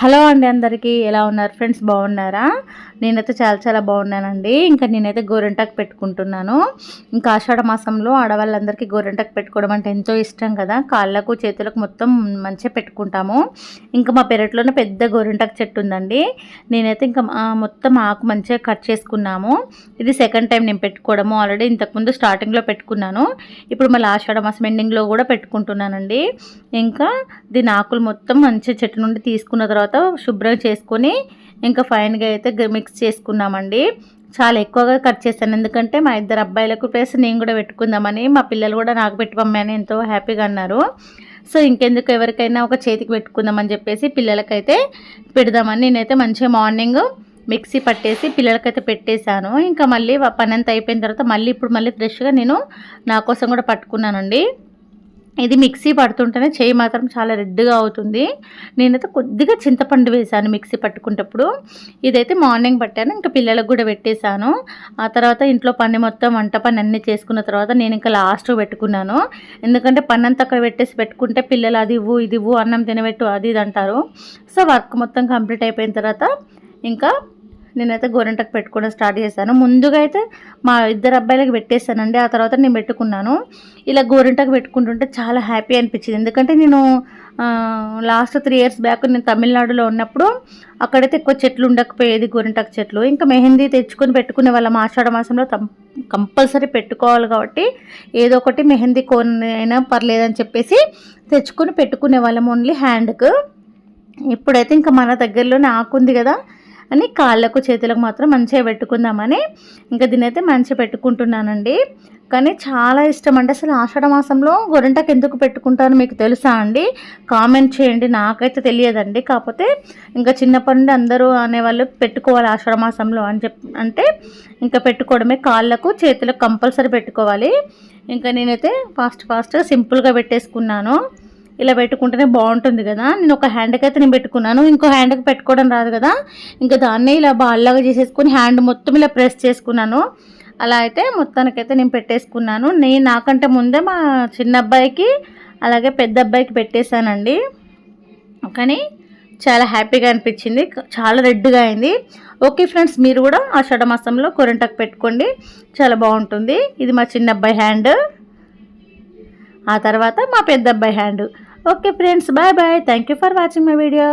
hello అండి అందరికీ ఎలా ఉన్నారు ఫ్రెండ్స్ బాగున్నారా నేనైతే చాలా చాలా బాగున్నానండి ఇంకా నేనైతే గోరెంటాకు పెట్టుకుంటున్నాను ఇంకా ఆషాఢ మాసంలో ఆడవాళ్ళందరికీ గోరెంటాకు పెట్టుకోవడం అంటే ఎంతో ఇష్టం కదా కాళ్ళకు చేతులకు మొత్తం మంచిగా పెట్టుకుంటాము ఇంకా మా పెరట్లోనే పెద్ద గోరెంటాకు చెట్టు ఉందండి నేనైతే ఇంకా మొత్తం ఆకు మంచిగా కట్ చేసుకున్నాము ఇది సెకండ్ టైం నేను పెట్టుకోవడము ఆల్రెడీ ఇంతకుముందు స్టార్టింగ్లో పెట్టుకున్నాను ఇప్పుడు మళ్ళీ ఆషాఢ మాసం ఎండింగ్లో కూడా పెట్టుకుంటున్నానండి ఇంకా దీని ఆకులు మొత్తం మంచిగా చెట్టు నుండి తీసుకున్న తర్వాత తర్వాత శుభ్రం చేసుకొని ఇంకా ఫైన్గా అయితే మిక్స్ చేసుకున్నామండి చాలా ఎక్కువగా కట్ చేశాను ఎందుకంటే మా ఇద్దరు అబ్బాయిలకు ప్లేస్ నేను కూడా పెట్టుకుందామని మా పిల్లలు కూడా నాకు పెట్టి పంపాను ఎంతో హ్యాపీగా అన్నారు సో ఇంకెందుకు ఎవరికైనా ఒక చేతికి పెట్టుకుందామని చెప్పేసి పిల్లలకైతే పెడదామని నేనైతే మంచిగా మార్నింగ్ మిక్సీ పట్టేసి పిల్లలకైతే పెట్టేశాను ఇంకా మళ్ళీ పని అంతా అయిపోయిన తర్వాత మళ్ళీ ఇప్పుడు మళ్ళీ ఫ్రెష్గా నేను నా కోసం కూడా పట్టుకున్నానండి ఇది మిక్సీ పడుతుంటేనే చేయి మాత్రం చాలా రెడ్గా అవుతుంది నేనైతే కొద్దిగా చింతపండు వేశాను మిక్సీ పట్టుకునేటప్పుడు ఇదైతే మార్నింగ్ పట్టాను ఇంకా పిల్లలకు కూడా పెట్టేశాను ఆ తర్వాత ఇంట్లో పని మొత్తం వంట పని అన్నీ చేసుకున్న తర్వాత నేను ఇంకా లాస్ట్ పెట్టుకున్నాను ఎందుకంటే పని అంతా అక్కడ పెట్టేసి పెట్టుకుంటే పిల్లలు అది ఇవ్వు ఇది ఇవ్వు అన్నం తినబెట్టు అది ఇది అంటారు సో వర్క్ మొత్తం కంప్లీట్ అయిపోయిన తర్వాత ఇంకా నేనైతే గోరింటకు పెట్టుకోవడం స్టార్ట్ చేశాను ముందుగా అయితే మా ఇద్దరు అబ్బాయిలకు పెట్టేశానండి ఆ తర్వాత నేను పెట్టుకున్నాను ఇలా గోరింటకు పెట్టుకుంటుంటే చాలా హ్యాపీ అనిపించింది ఎందుకంటే నేను లాస్ట్ త్రీ ఇయర్స్ బ్యాక్ నేను తమిళనాడులో ఉన్నప్పుడు అక్కడైతే ఎక్కువ చెట్లు ఉండకపోయేది గోరింటకు చెట్లు ఇంకా మెహందీ తెచ్చుకొని పెట్టుకునే వాళ్ళం ఆషాఢ మాసంలో కంపల్సరీ పెట్టుకోవాలి కాబట్టి ఏదో ఒకటి మెహందీ కోన్ అయినా పర్లేదని చెప్పేసి తెచ్చుకొని పెట్టుకునే వాళ్ళం ఓన్లీ హ్యాండ్కు ఇప్పుడైతే ఇంకా మన దగ్గరలోనే ఆకుంది కదా అని కాళ్ళకు చేతులకు మాత్రం మంచిగా పెట్టుకుందామని ఇంకా అయితే మంచిగా పెట్టుకుంటున్నానండి కానీ చాలా ఇష్టం అంటే అసలు ఆషాఢ మాసంలో గొరంటాకు ఎందుకు పెట్టుకుంటారని మీకు తెలుసా అండి కామెంట్ చేయండి నాకైతే తెలియదండి కాకపోతే ఇంకా చిన్నప్పటి నుండి అందరూ అనేవాళ్ళు పెట్టుకోవాలి ఆషాఢ మాసంలో అని చెప్ అంటే ఇంకా పెట్టుకోవడమే కాళ్ళకు చేతులకు కంపల్సరీ పెట్టుకోవాలి ఇంకా నేనైతే ఫాస్ట్ ఫాస్ట్గా సింపుల్గా పెట్టేసుకున్నాను ఇలా పెట్టుకుంటేనే బాగుంటుంది కదా నేను ఒక హ్యాండ్కి అయితే నేను పెట్టుకున్నాను ఇంకో హ్యాండ్కి పెట్టుకోవడం రాదు కదా ఇంకా దాన్నే ఇలా బాల్లాగా చేసేసుకొని హ్యాండ్ మొత్తం ఇలా ప్రెస్ చేసుకున్నాను అలా అయితే మొత్తానికైతే నేను పెట్టేసుకున్నాను నేను నాకంటే ముందే మా చిన్న అబ్బాయికి అలాగే పెద్ద అబ్బాయికి పెట్టేశానండి కానీ చాలా హ్యాపీగా అనిపించింది చాలా రెడ్గా అయింది ఓకే ఫ్రెండ్స్ మీరు కూడా ఆ మాసంలో కొరంటాకు పెట్టుకోండి చాలా బాగుంటుంది ఇది మా చిన్న అబ్బాయి హ్యాండ్ ఆ తర్వాత మా పెద్ద అబ్బాయి hand okay friends bye bye thank you for watching my video